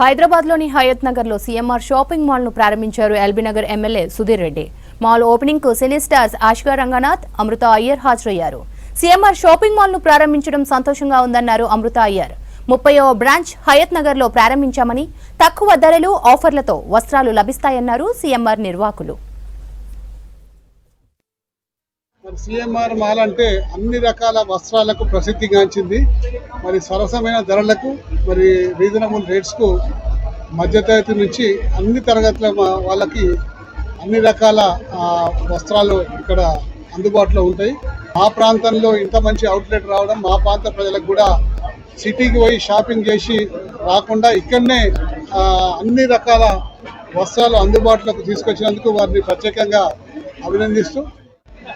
హైదరాబాద్లోని హయత్ నగర్లో CMR shopping మాల్ను ప్రారంభించారు ఎల్బీనగర్ ఎమ్మెల్యే సుధీర్ రెడ్డి. మాల్ ఓపెనింగ్కు సినీ స్టార్స్ ఆశికా రంగనాథ్ అమృత అయ్యర్ హాజరయ్యారు. సీఎంఆర్ షాపింగ్ మాల్ను ప్రారంభించడం సంతోషంగా ఉందన్నారు అమృత అయ్యర్. ముప్పైవ బ్రాంచ్ హయత్ నగర్లో ప్రారంభించామని తక్కువ ధరలు ఆఫర్లతో వస్త్రాలు లభిస్తాయన్నారు సీఎంఆర్ నిర్వాహకులు మరి సిఎంఆర్ మాల్ అంటే అన్ని రకాల వస్త్రాలకు ప్రసిద్ధిగాంచింది. మరి సరసమైన ధరలకు మరి రీజనబుల్ రేట్స్కు మధ్యతరగతి నుంచి అన్ని తరగతుల మా- వాళ్ళకి అన్ని రకాల వస్త్రాలు ఇక్కడ అందుబాటులో ఉంటాయి. మా ప్రాంతంలో ఇంత మంచి అవుట్లెట్ రావడం మా ప్రాంత ప్రజలకు కూడా సిటీకి పోయి షాపింగ్ చేసి రాకుండా ఇక్కడనే అన్ని రకాల వస్త్రాలు అందుబాటులోకి తీసుకొచ్చినందుకు వారిని ప్రత్యేకంగా అభినందిస్తూ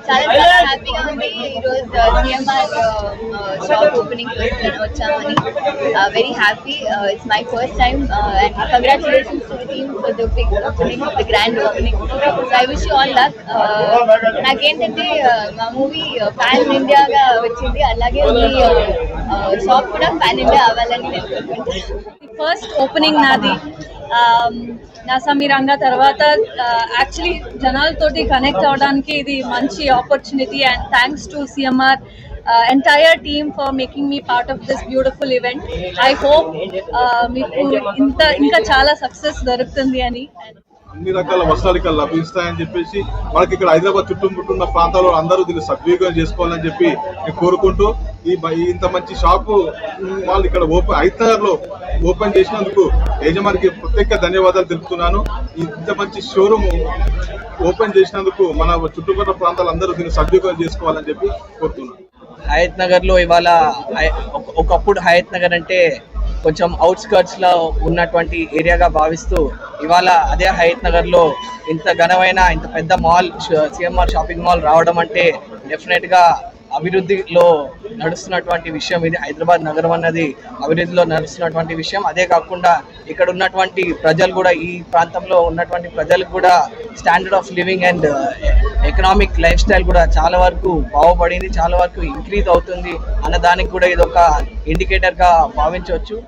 చాలా హ్యాపీగా ఉంది. ఈరోజు సిఎంఆర్ షాప్ ఓపెనింగ్ వచ్చామని. Very happy it's my first time and congratulations to team for the big opening the grand opening so I wish all luck నాకేంటంటే మా మూవీ పాన్ ఇండియాగా వచ్చింది. అలాగే మీ షాప్ కూడా పాన్ ఇండియా అవ్వాలని నేను కోరుకుంటున్నాను. ఫస్ట్ ఓపెనింగ్ నాది. Um, ఆమ్, నా సమీరంగా తర్వాత uh, యాక్చువల్లీ జనాలతోటి కనెక్ట్ అవ్వడానికి ఇది మంచి opportunity and thanks to CMR entire team for making me part of this beautiful event I hope మీకు ఇంత ఇంకా చాలా సక్సెస్ దొరుకుతుంది అని. అన్ని రకాల వస్త్రాలు ఇక్కడ లభిస్తాయని చెప్పేసి మనకి ఇక్కడ హైదరాబాద్ చుట్టుముట్టున్న ప్రాంతాల్లో అందరూ దీన్ని సద్వినియోగం చేసుకోవాలని చెప్పి నేను కోరుకుంటూ ఈ ఇంత మంచి షాపు వాళ్ళు ఇక్కడ ఓపెన్ హైదరాబాద్లో ఓపెన్ చేసినందుకు యజమానికి ప్రత్యేక ధన్యవాదాలు తెలుపుతున్నాను. ఇంత మంచి షోరూమ్ ఓపెన్ చేసినందుకు మన చుట్టుపక్కల ప్రాంతాలు అందరూ దీన్ని సద్వినియోగం చేసుకోవాలని చెప్పి కోరుతున్నాను. హయత్ నగర్లో ఇవాళ ఒకప్పుడు హయత్ నగర్ అంటే కొంచెం అవుట్స్కర్ట్స్లో ఉన్నటువంటి ఏరియాగా భావిస్తూ ఇవాళ అదే హయత్ నగర్లో ఇంత ఘనమైన ఇంత పెద్ద మాల్ సిఎంఆర్ షాపింగ్ మాల్ రావడం అంటే డెఫినెట్గా అభివృద్ధిలో నడుస్తున్నటువంటి విషయం ఇది. హైదరాబాద్ నగరం అన్నది అభివృద్ధిలో నడుస్తున్నటువంటి విషయం. అదే కాకుండా ఇక్కడ ఉన్నటువంటి ప్రజలు కూడా ఈ ప్రాంతంలో ఉన్నటువంటి ప్రజలకు కూడా standard of living and economic lifestyle కూడా చాలా వరకు బాగుపడింది చాలా వరకు ఇంక్రీజ్ అవుతుంది అన్న దానికి కూడా ఇది ఒక ఇండికేటర్గా భావించవచ్చు.